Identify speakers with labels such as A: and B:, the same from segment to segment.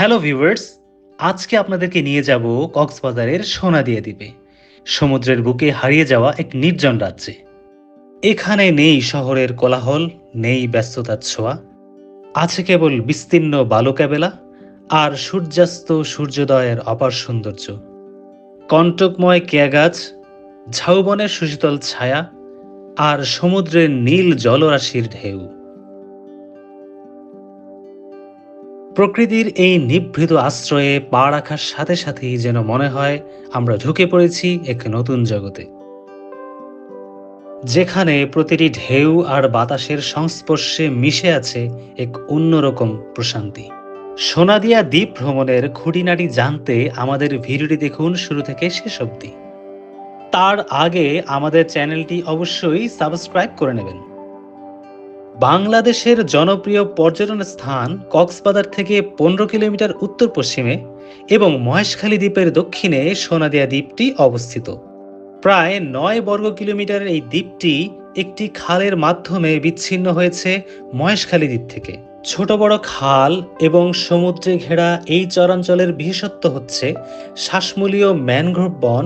A: Hello viewers, আজকে আপনাদেরকে নিয়ে যাব কক্সবাজারের সোনা দিয়ে দ্বীপে সমুদ্রের বুকে হারিয়ে যাওয়া এক নির্জন রাজ্যে। এখানে নেই শহরের কোলাহল, নেই ব্যস্ততার ছোঁয়া, আছে কেবল বিস্তীর্ণ বালুকাবেলা আর সূর্যাস্ত সূর্যোদয়ের অপার সৌন্দর্য। কণ্টকময় কেয়া গাছ ঝাউবনের সুশীতল ছায়া আর সমুদ্রের নীল জলরাশির ঢেউ। প্রকৃতির এই নিভৃত আশ্রয়ে পা রাখার সাথে সাথেই যেন মনে হয় আমরা ঢুকে পড়েছি এক নতুন জগতে। যেখানে প্রতিটি ঢেউ আর বাতাসের সংস্পর্শে মিশে আছে এক অন্যরকম প্রশান্তি। সোনাদিয়া দ্বীপ ভ্রমণের খুঁটিনাটি জানতে আমাদের ভিডিওটি দেখুন শুরু থেকে শেষ অবধি। তার আগে আমাদের চ্যানেলটি অবশ্যই সাবস্ক্রাইব করে নেবেন। বাংলাদেশের জনপ্রিয় পর্যটন স্থান কক্সবাজার থেকে পনেরো কিলোমিটার উত্তর পশ্চিমে এবং মহেশখালী দ্বীপের দক্ষিণে সোনাদিয়া দ্বীপটি অবস্থিত। প্রায় নয় বর্গ কিলোমিটারের এই দ্বীপটি একটি খালের মাধ্যমে বিচ্ছিন্ন হয়েছে মহেশখালী দ্বীপ থেকে। ছোট বড় খাল এবং সমুদ্রে ঘেরা এই চরাঞ্চলের বিশেষত্ব হচ্ছে শ্বাসমূলীয় ম্যানগ্রোভ বন,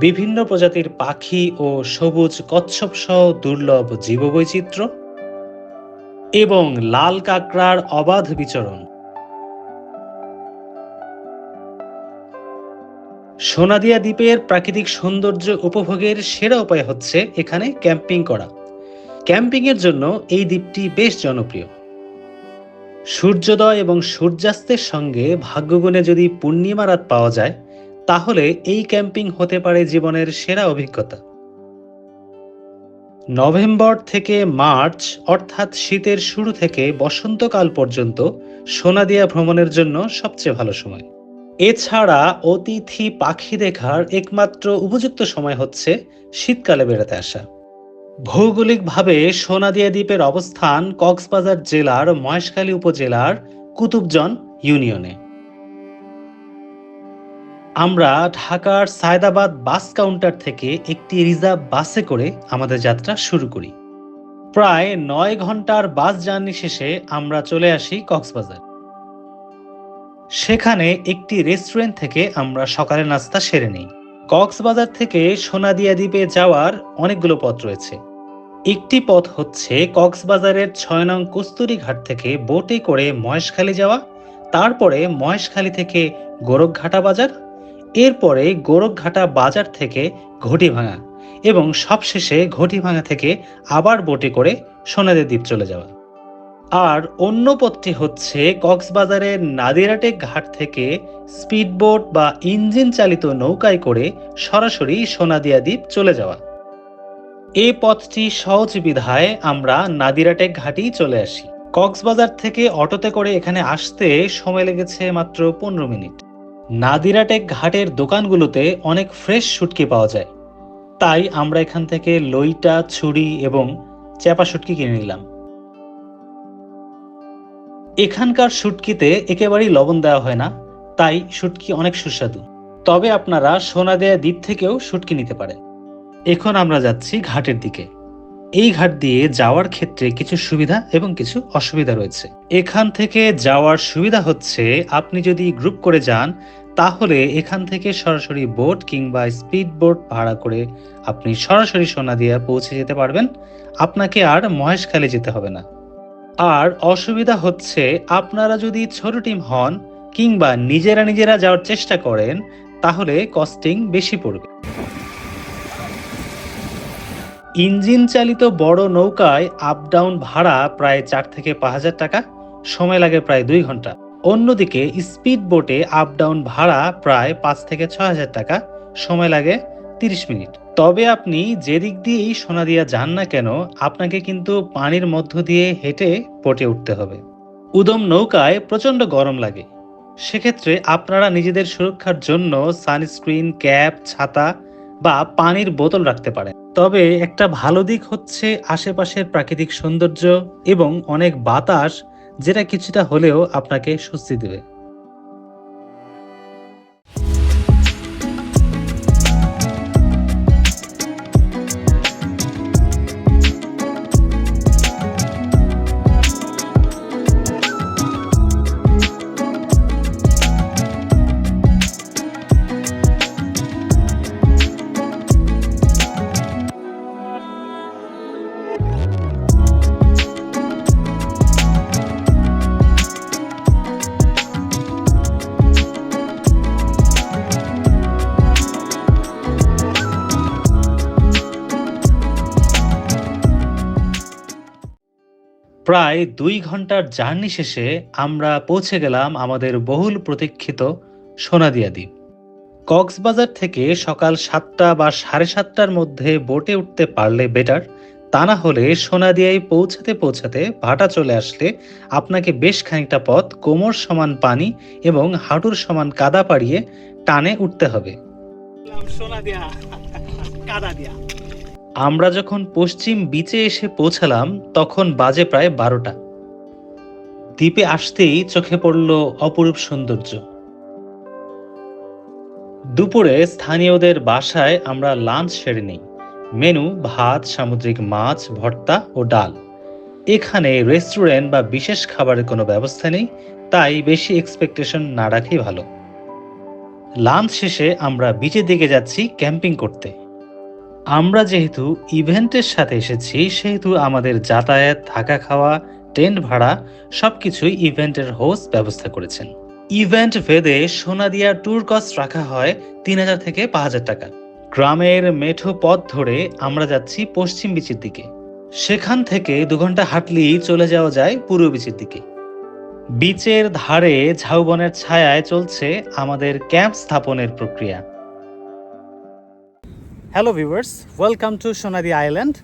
A: বিভিন্ন প্রজাতির পাখি ও সবুজ কচ্ছপ সহ দুর্লভ জীববৈচিত্র্য এবং লাল কাঁকড়ার অবাধ বিচরণ। সোনাদিয়া দ্বীপের প্রাকৃতিক সৌন্দর্য উপভোগের সেরা উপায় হচ্ছে এখানে ক্যাম্পিং করা। ক্যাম্পিং এর জন্য এই দ্বীপটি বেশ জনপ্রিয়। সূর্যোদয় এবং সূর্যাস্তের সঙ্গে ভাগ্যগুণে যদি পূর্ণিমা রাত পাওয়া যায়, তাহলে এই ক্যাম্পিং হতে পারে জীবনের সেরা অভিজ্ঞতা। নভেম্বর থেকে মার্চ, অর্থাৎ শীতের শুরু থেকে বসন্তকাল পর্যন্ত সোনাদিয়া ভ্রমণের জন্য সবচেয়ে ভালো সময়। এছাড়া অতিথি পাখি দেখার একমাত্র উপযুক্ত সময় হচ্ছে শীতকালে বেড়াতে আসা। ভৌগোলিকভাবে সোনাদিয়া দ্বীপের অবস্থান কক্সবাজার জেলার মহেশখালী উপজেলার কুতুবজন ইউনিয়নে। আমরা ঢাকার সায়দাবাদ বাস কাউন্টার থেকে একটি রিজার্ভ বাসে করে আমাদের যাত্রা শুরু করি। প্রায় নয় ঘণ্টার বাস জার্নি শেষে আমরা চলে আসি কক্সবাজার। সেখানে একটি রেস্টুরেন্ট থেকে আমরা সকালের নাস্তা সেরে নিই। কক্সবাজার থেকে সোনাদিয়া দ্বীপে যাওয়ার অনেকগুলো পথ রয়েছে। একটি পথ হচ্ছে কক্সবাজারের ছয় নং কস্তুরি ঘাট থেকে বোটে করে মহেশখালী যাওয়া, তারপরে মহেশখালী থেকে গোরখঘাটা বাজার এরপরে গোরখঘাটা বাজার থেকে ঘটি ভাঙা এবং সবশেষে ঘটি ভাঙা থেকে আবার বোটে করে সোনাদের দ্বীপ চলে যাওয়া। আর অন্য পথটি হচ্ছে কক্সবাজারের নাদিরাটেক ঘাট থেকে স্পিডবোট বা ইঞ্জিন চালিত নৌকায় করে সরাসরি সোনাদিয়া দ্বীপ চলে যাওয়া। এই পথটি সহজ বিধায় আমরা নাদিরাটেক ঘাটেই চলে আসি। কক্সবাজার থেকে অটোতে করে এখানে আসতে সময় লেগেছে মাত্র পনেরো মিনিট। নাদিরাটেক ঘাটের দোকানগুলোতে অনেক ফ্রেশ শুটকি পাওয়া যায়। তাই আমরা এখান থেকে লইটা, ছুরি এবং চ্যাপা শুটকি কিনে নিলাম। এখানকার শুটকিতে একেবারেই লবণ দেওয়া হয় না, তাই শুটকি অনেক সুস্বাদু। তবে আপনারা সোনাদেয়া দ্বীপ থেকেও শুটকি নিতে পারেন। এখন আমরা যাচ্ছি ঘাটের দিকে। এই ঘাট দিয়ে যাওয়ার ক্ষেত্রে কিছু সুবিধা এবং কিছু অসুবিধা রয়েছে। এখান থেকে যাওয়ার সুবিধা হচ্ছে, আপনি যদি গ্রুপ করে যান, তাহলে এখান থেকে সরাসরি বোট কিংবা স্পিড বোট ভাড়া করে আপনি সরাসরি সোনা সোনাদিয়া পৌঁছে যেতে পারবেন। আপনাকে আর মহেশখালী যেতে হবে না। আর অসুবিধা হচ্ছে, আপনারা যদি ছোট টিম হন কিংবা নিজেরা নিজেরা যাওয়ার চেষ্টা করেন, তাহলে কস্টিং বেশি পড়বে। ইঞ্জিন চালিত বড় নৌকায় আপ ডাউন ভাড়া প্রায় চার থেকে পাঁচ হাজার টাকা, সময় লাগে প্রায় দুই ঘণ্টা। অন্যদিকে স্পিড বোটে আপ ডাউন ভাড়া প্রায় পাঁচ থেকে ছ হাজার টাকা, সময় লাগে তিরিশ মিনিট। তবে আপনি যে দিক দিয়েই সোনাদিয়া যান না কেন, আপনাকে কিন্তু পানির মধ্য দিয়ে হেঁটে বোটে উঠতে হবে। উদম নৌকায় প্রচণ্ড গরম লাগে। সেক্ষেত্রে আপনারা নিজেদের সুরক্ষার জন্য সানস্ক্রিন ক্যাপ ছাতা বা পানির বোতল রাখতে পারেন। তবে একটা ভালো দিক হচ্ছে আশেপাশের প্রাকৃতিক সৌন্দর্য এবং অনেক বাতাস, যেটা কিছুটা হলেও আপনাকে স্বস্তি দেবে। প্রায় দুই ঘণ্টার জার্নি শেষে আমরা পৌঁছে গেলাম আমাদের বহুল প্রতীক্ষিত সোনাদিয়া দ্বীপ কক্সবাজার থেকে সকাল সাতটা বা সাড়ে সাতটার মধ্যে বোটে উঠতে পারলে বেটার। তা না হলে সোনাদিয়ায় পৌঁছাতে পৌঁছাতে ভাটা চলে আসলে আপনাকে বেশ খানিকটা পথ কোমর সমান পানি এবং হাঁটুর সমান কাদা পাড়িয়ে টানে উঠতে হবে।
B: সোনাদিয়া, কাদা দিয়া।
A: আমরা যখন পশ্চিম বিচে এসে পৌঁছালাম, তখন বাজে প্রায় বারোটা। দ্বীপে আসতেই চোখে পড়ল অপরূপ সৌন্দর্য। দুপুরে স্থানীয়দের বাসায় আমরা লাঞ্চ সেরে নিই। মেনু, ভাত, সামুদ্রিক মাছ, ভর্তা ও ডাল। এখানে রেস্টুরেন্ট বা বিশেষ খাবারের কোনো ব্যবস্থা নেই, তাই বেশি এক্সপেকটেশন না রাখাই ভালো। লাঞ্চ শেষে আমরা বিচের দিকে যাচ্ছি ক্যাম্পিং করতে। আমরা যেহেতু ইভেন্টের সাথে এসেছি, সেহেতু আমাদের যাতায়াত, থাকা খাওয়া, টেন্ট ভাড়া, সবকিছুই ইভেন্টের হোস্ট ব্যবস্থা করেছেন। ইভেন্ট ভেদে সোনাদিয়া ট্যুর কস্ট রাখা হয় তিন হাজার থেকে পাঁচ হাজার টাকা। গ্রামের মেঠো পথ ধরে আমরা যাচ্ছি পশ্চিম বিচির দিকে। সেখান থেকে দু ঘণ্টা হাঁটলেই চলে যাওয়া যায় পূর্ব বিচির দিকে। বিচের ধারে ঝাউবনের ছায়ায় চলছে আমাদের ক্যাম্প স্থাপনের প্রক্রিয়া।
B: Hello viewers welcome to Sonadia island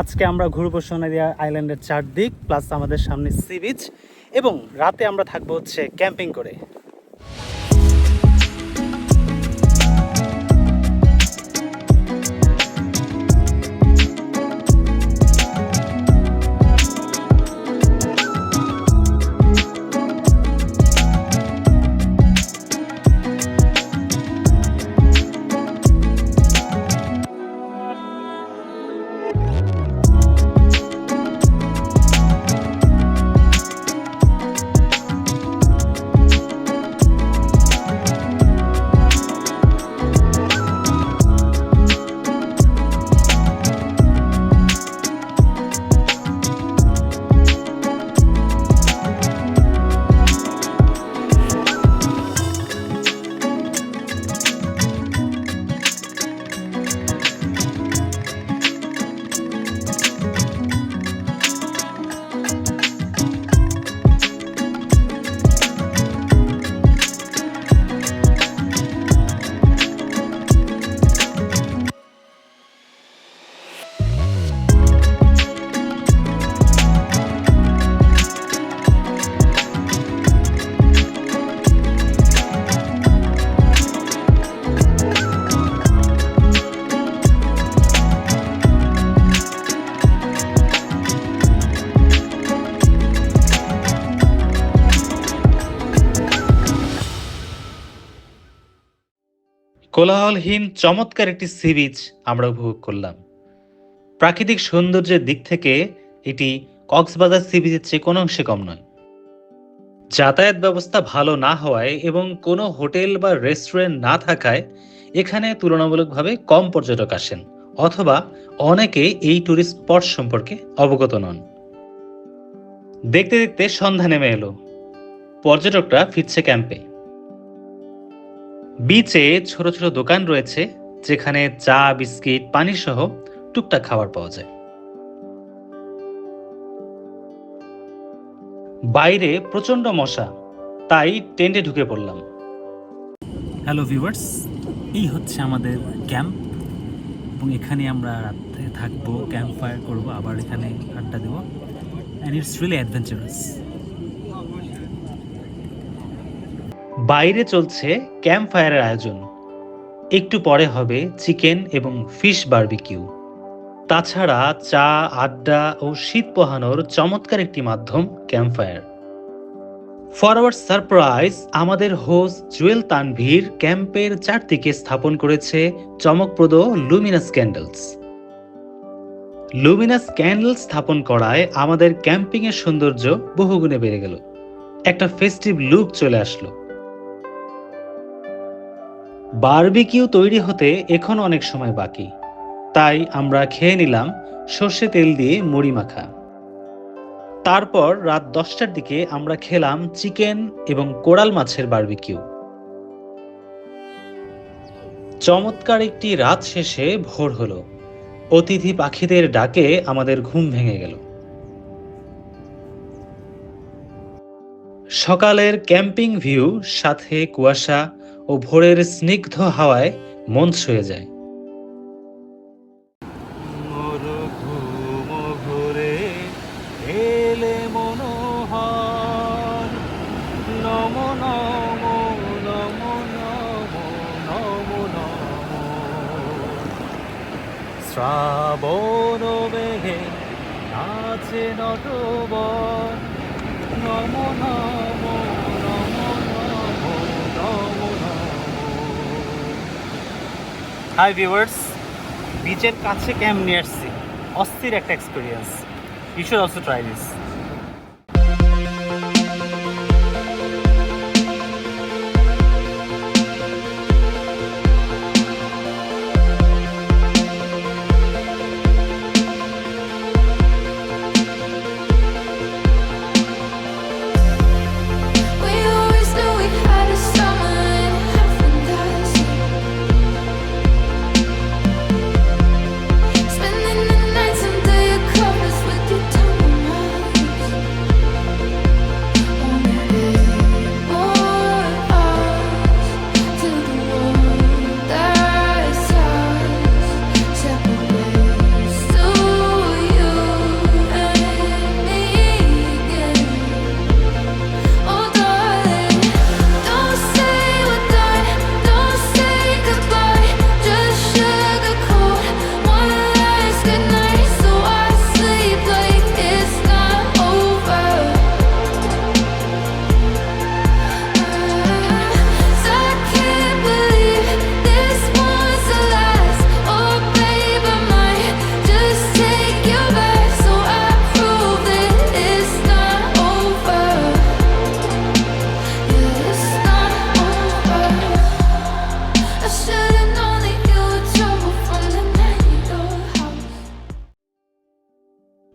B: আজকে আমরা ঘুরবো সোনাদি আইল্যান্ডের চারদিক প্লাস আমাদের সামনে সি বিচ এবং রাতে আমরা থাকব হচ্ছে ক্যাম্পিং করে।
A: কোলাহলহীন, চমৎকার একটি সি বিচ আমরা উপভোগ করলাম। প্রাকৃতিক সৌন্দর্যের দিক থেকে এটি কক্সবাজার সি বিচের চেয়ে কোনো অংশে কম নয়। যাতায়াত ব্যবস্থা ভালো না হওয়ায় এবং কোনো হোটেল বা রেস্টুরেন্ট না থাকায় এখানে তুলনামূলকভাবে কম পর্যটক আসেন, অথবা অনেকে এই ট্যুরিস্ট স্পট সম্পর্কে অবগত নন। দেখতে দেখতে সন্ধ্যা নেমে এলো। পর্যটকরা ফিরছে ক্যাম্পে। বিচে ছোট ছোট দোকান রয়েছে, যেখানে চা, বিস্কিট পানি সহ টুকটাক খাবার পাওয়া যায়। বাইরে প্রচণ্ড মশা, তাই টেন্টে ঢুকে পড়লাম।
B: হ্যালো ভিউয়ার্স এই হচ্ছে আমাদের ক্যাম্প, এবং এখানে আমরা রাতে থাকব ক্যাম্প ফায়ার করব, আবার এখানে আড্ডা দেবো অ্যান্ড ইটস রিয়েলি অ্যাডভেঞ্চারাস
A: বাইরে চলছে ক্যাম্প ফায়ারের আয়োজন। একটু পরে হবে চিকেন এবং ফিশ বার্বিকিউ। তাছাড়া চা, আড্ডা ও শীত পোহানোর চমৎকার একটি মাধ্যম camp fire for our surprise আমাদের হোস্ট জুয়েল তানভীর ক্যাম্পের চারদিকে স্থাপন করেছে চমকপ্রদ লুমিনাস ক্যান্ডেলস। লুমিনাস ক্যান্ডেল স্থাপন করায় আমাদের ক্যাম্পিং এর সৌন্দর্য বহুগুণে বেড়ে গেল। একটা ফেস্টিভ লুক চলে আসলো। বারবিকিউ তৈরি হতে এখন অনেক সময় বাকি। তাই আমরা খেয়ে নিলাম সর্ষে তেল দিয়ে মুড়ি মাখা। তারপর রাত দশটার দিকে আমরা খেলাম চিকেন এবং কোরাল মাছের বারবিকিউ। চমৎকার একটি রাত শেষে ভোর হলো। অতিথি পাখিদের ডাকে আমাদের ঘুম ভেঙে গেল। সকালের ক্যাম্পিং ভিউ, সাথে কুয়াশা ও ভোরের স্নিগ্ধ হাওয়ায় মন ছুঁয়ে যায়।
B: শ্রাবণ মেঘে নাচে নটবর। নম নম নম নম নম নম হাই ভিউয়ার্স বিচের কাছে ক্যাম্প নিয়ে আসছি? অস্থির একটা experience you should also try this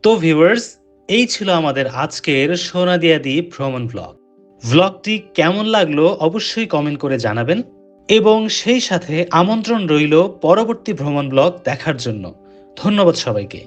A: তো ভিউয়ার্স এই ছিল আমাদের আজকের সোনাদিয়াদি ভ্রমণ ব্লগ ব্লগটি কেমন লাগল অবশ্যই কমেন্ট করে জানাবেন এবং সেই সাথে আমন্ত্রণ রইল পরবর্তী ভ্রমণ ব্লগ দেখার জন্য। ধন্যবাদ সবাইকে।